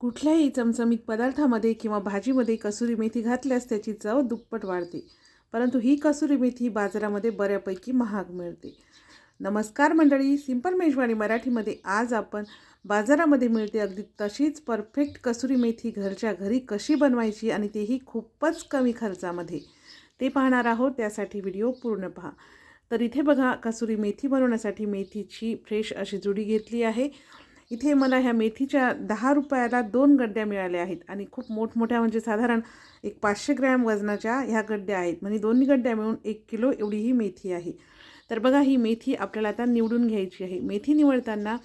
कुठल्याही चमचमीत पदार्थामध्ये किंवा भाजीमध्ये कसुरी मेथी घातल्यास त्याची चव दुप्पट वाढते. परंतु ही कसुरी मेथी बाजारामध्ये बऱ्यापैकी महाग मिळते. नमस्कार मंडळी सिंपल मेजवानी मराठीमध्ये आज आपण बाजारामध्ये मिळते अगदी तशीच परफेक्ट कसुरी मेथी घरच्या घरी कशी बनवायची आणि तेही खूपच कमी खर्चामध्ये. ते पाहणार आहोत त्यासाठी व्हिडिओ पूर्ण पहा. तर इथे बघा कसुरी मेथी बनवण्यासाठी मेथीची फ्रेश अशी जुडी घेतली आहे. इथे मला ह्या मेथीच्या दहा रुपयाला दोन गड्ड्या मिळाल्या आहेत. आणि खूप मोठमोठ्या म्हणजे साधारण एक पाचशे ग्रॅम वजनाच्या ह्या गड्ड्या आहेत. म्हणजे दोन्ही गड्ड्या मिळून एक किलो एवढी ही मेथी आहे. तर बघा ही मेथी आपल्याला आता निवडून घ्यायची आहे. मेथी निवडताना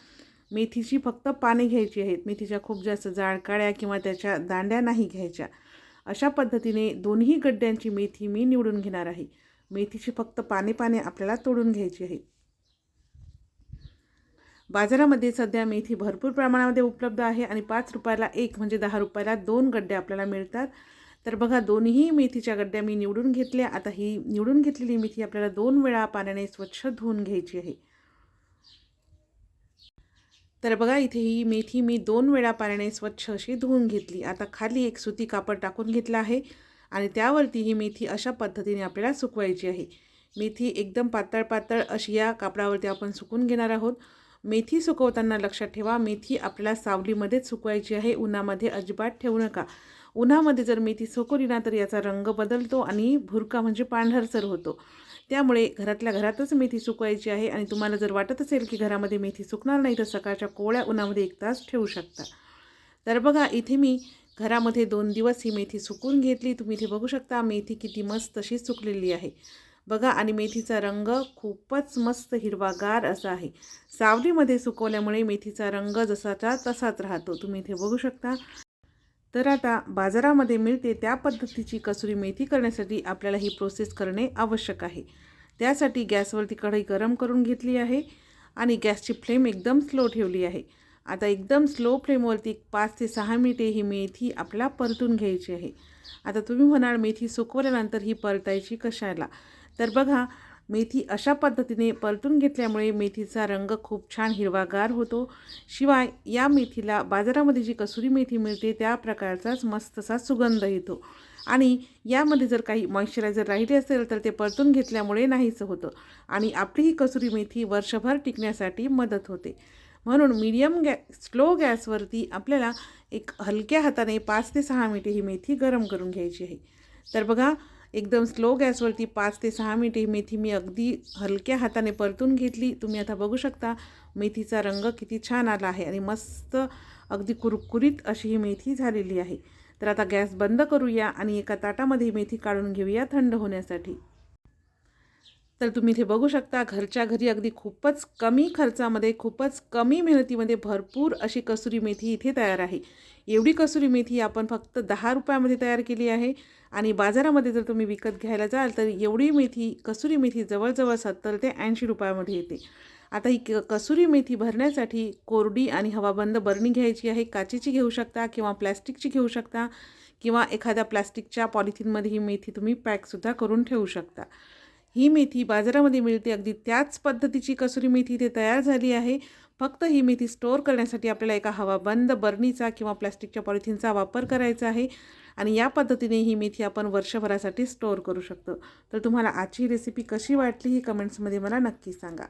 मेथीची फक्त पाने घ्यायची आहेत. मेथीच्या खूप जास्त जाळकाळ्या किंवा त्याच्या दांड्या नाही घ्यायच्या. अशा पद्धतीने दोन्ही गड्ड्यांची मेथी मी निवडून घेणार आहे. मेथीची फक्त पाने पाने आपल्याला तोडून घ्यायची आहे. बाजारामध्ये सध्या मेथी भरपूर प्रमाणामध्ये उपलब्ध आहे आणि पाच रुपयाला एक म्हणजे दहा रुपयाला दोन गड्डे आपल्याला मिळतात. तर बघा दोन्ही मेथीच्या गड्ड्या मी निवडून घेतल्या. आता ही निवडून घेतलेली मेथी आपल्याला दोन वेळा पाण्याने स्वच्छ धुवून घ्यायची आहे. तर बघा इथे ही मेथी मी दोन वेळा पाण्याने स्वच्छ अशी धुवून घेतली. आता खाली एक सुती कापड टाकून घेतलं आहे आणि त्यावरती ही मेथी अशा पद्धतीने आपल्याला सुकवायची आहे. मेथी एकदम पातळ पातळ अशी या कापडावरती आपण सुकून घेणार आहोत. मेथी सुकवताना लक्षात ठेवा. मेथी आपल्याला सावलीमध्येच सुकवायची आहे. उन्हामध्ये अजिबात ठेवू नका. उन्हामध्ये जर मेथी सुकवली ना तर याचा रंग बदलतो आणि भुरका म्हणजे पांढरसर होतो. त्यामुळे घरातल्या घरातच मेथी सुकवायची आहे आणि तुम्हाला जर वाटत असेल की घरामध्ये मेथी सुकणार नाही तर सकाळच्या कोवळ्या उन्हामध्ये एक तास ठेवू शकता. तर बघा इथे मी घरामध्ये दोन दिवस ही मेथी सुकून घेतली. तुम्ही इथे बघू शकता मेथी किती मस्त तशी सुकलेली आहे. बघा आणि मेथीचा रंग खूपच मस्त हिरवागार असा आहे. सावलीमध्ये सुकवल्यामुळे मेथीचा रंग जसाचा तसाच राहतो. तुम्ही इथे बघू शकता. तर आता बाजारामध्ये मिळते त्या पद्धतीची कसुरी मेथी करण्यासाठी आपल्याला ही प्रोसेस करणे आवश्यक आहे. त्यासाठी गॅसवरती कढई गरम करून घेतली आहे आणि गॅसची फ्लेम एकदम स्लो ठेवली आहे. आता एकदम स्लो फ्लेमवरती पाच ते सहा मिनिटे ही मेथी आपल्याला परतून घ्यायची आहे. आता तुम्ही म्हणाल मेथी सुकवल्यानंतर ही परतायची कशाला? तर बघा मेथी अशा पद्धतीने परतून घेतल्यामुळे मेथीचा रंग खूप छान हिरवागार होतो. शिवाय या मेथीला बाजारामध्ये जी कसुरी मेथी मिळते त्या प्रकारचाच मस्तसा सुगंध येतो. आणि यामध्ये जर काही मॉइश्चरायझर राहिले असेल तर ते परतून घेतल्यामुळे नाहीचं होतं आणि आपली ही कसुरी मेथी वर्षभर टिकण्यासाठी मदत होते. म्हणून मीडियम गॅ स्लो गॅसवरती आपल्याला एक हलक्या हाताने पाच ते सहा मिनिटे ही मेथी गरम करून घ्यायची आहे. तर बघा एकदम स्लो गॅसवरती पाच ते सहा मिनिटे मेथी मी अगदी हलक्या हाताने परतून घेतली. तुम्ही आता बघू शकता मेथीचा रंग किती छान आला आहे आणि मस्त अगदी कुरकुरीत अशी ही मेथी झालेली आहे. तर आता गॅस बंद करूया आणि एका ताटामध्ये मेथी काढून घेऊया थंड होण्यासाठी. तर तुम्ही इथे बघू शकता घरच्या घरी अगदी खूपच कमी खर्चामध्ये खूपच कमी मेहनतीमध्ये भरपूर अशी कसुरी मेथी इथे तयार आहे. एवढी कसुरी मेथी आपण फक्त दहा रुपयामध्ये तयार केली आहे आणि बाजारामध्ये जर तुम्ही विकत घ्यायला जाल तर एवढी मेथी कसुरी मेथी जवळजवळ सत्तर ते ऐंशी रुपयामध्ये येते. आता ही क कसुरी मेथी भरण्यासाठी कोरडी आणि हवाबंद बरणी घ्यायची आहे काचेची घेऊ शकता किंवा प्लॅस्टिकची घेऊ शकता किंवा एखाद्या प्लॅस्टिकच्या पॉलिथिनमध्ये ही मेथी तुम्ही पॅकसुद्धा करून ठेवू शकता. ही मेथी बाजारामध्ये मिळते. अगदी त्याच पद्धतीची कसुरी मेथी इथे तयार झाली आहे. फक्त ही मेथी स्टोअर करण्यासाठी आपल्याला एका हवाबंद बर्नीचा किंवा प्लॅस्टिकच्या पॉलिथिनचा वापर करायचा आहे. आणि या पद्धतीने ही मेथी आपण वर्षभरासाठी स्टोअर करू शकतो. तर तुम्हाला आजची रेसिपी कशी वाटली ही कमेंट्समध्ये मला नक्की सांगा.